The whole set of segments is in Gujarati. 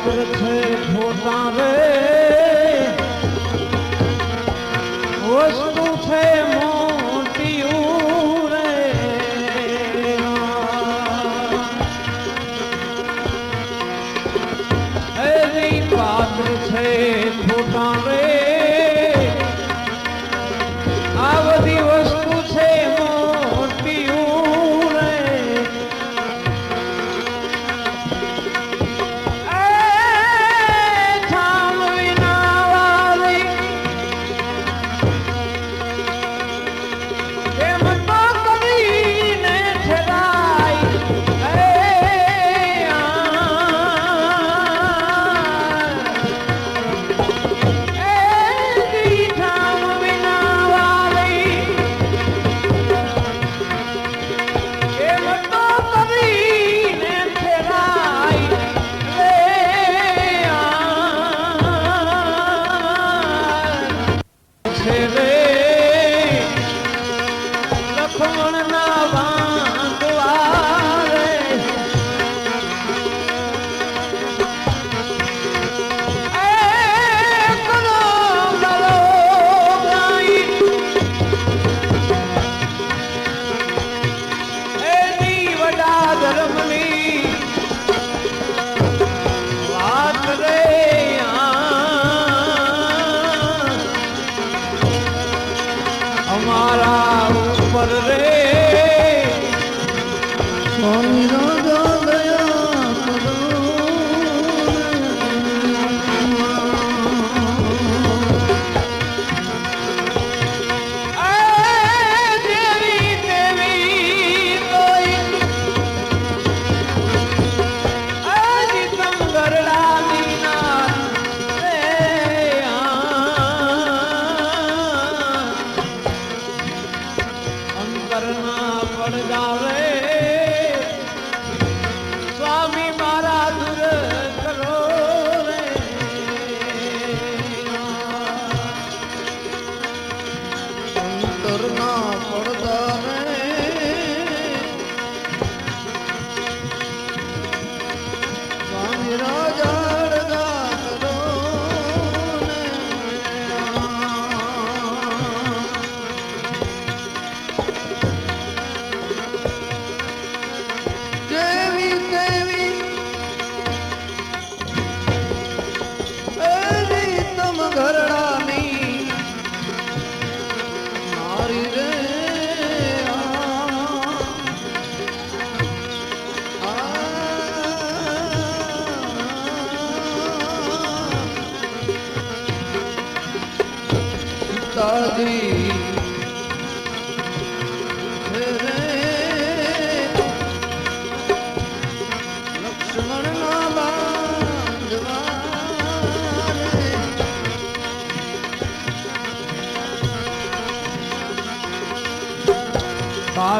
પાત્ર છે ઠોતા રે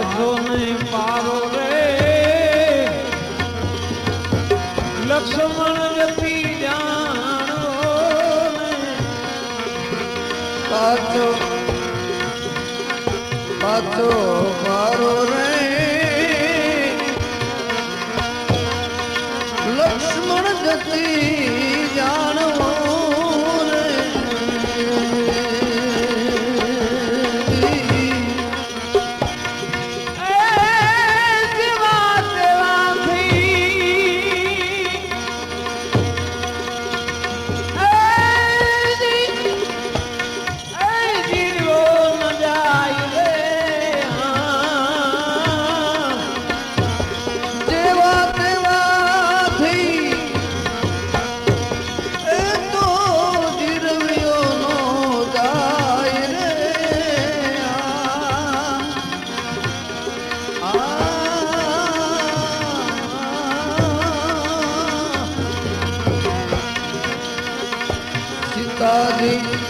પાછો નહીં પારો રે. લક્ષ્મણ રતી પાછો પાછો મારો રે. લક્ષ્મણ જતી তারিখ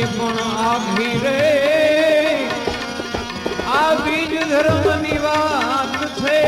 निपुण अभिरे अभिज धर्म निवास थे।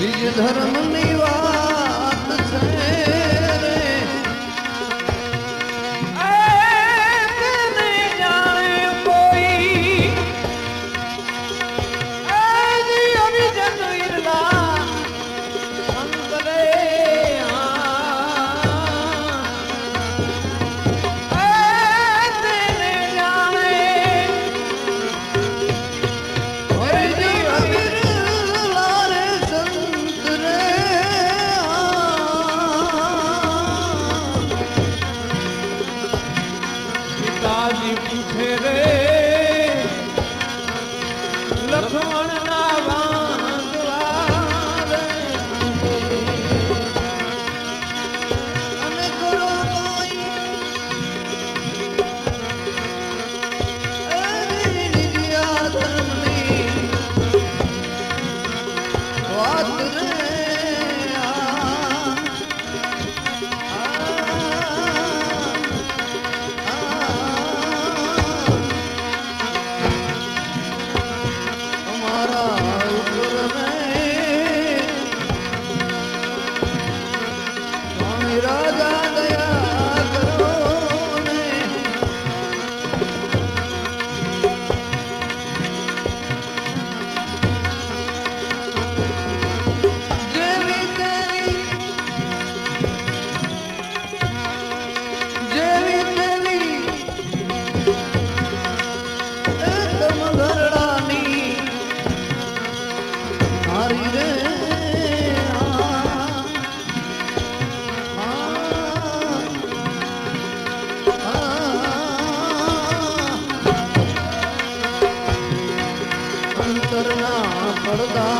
तो धर्म निवास લખી છે રે. લખણ વાત પડદા.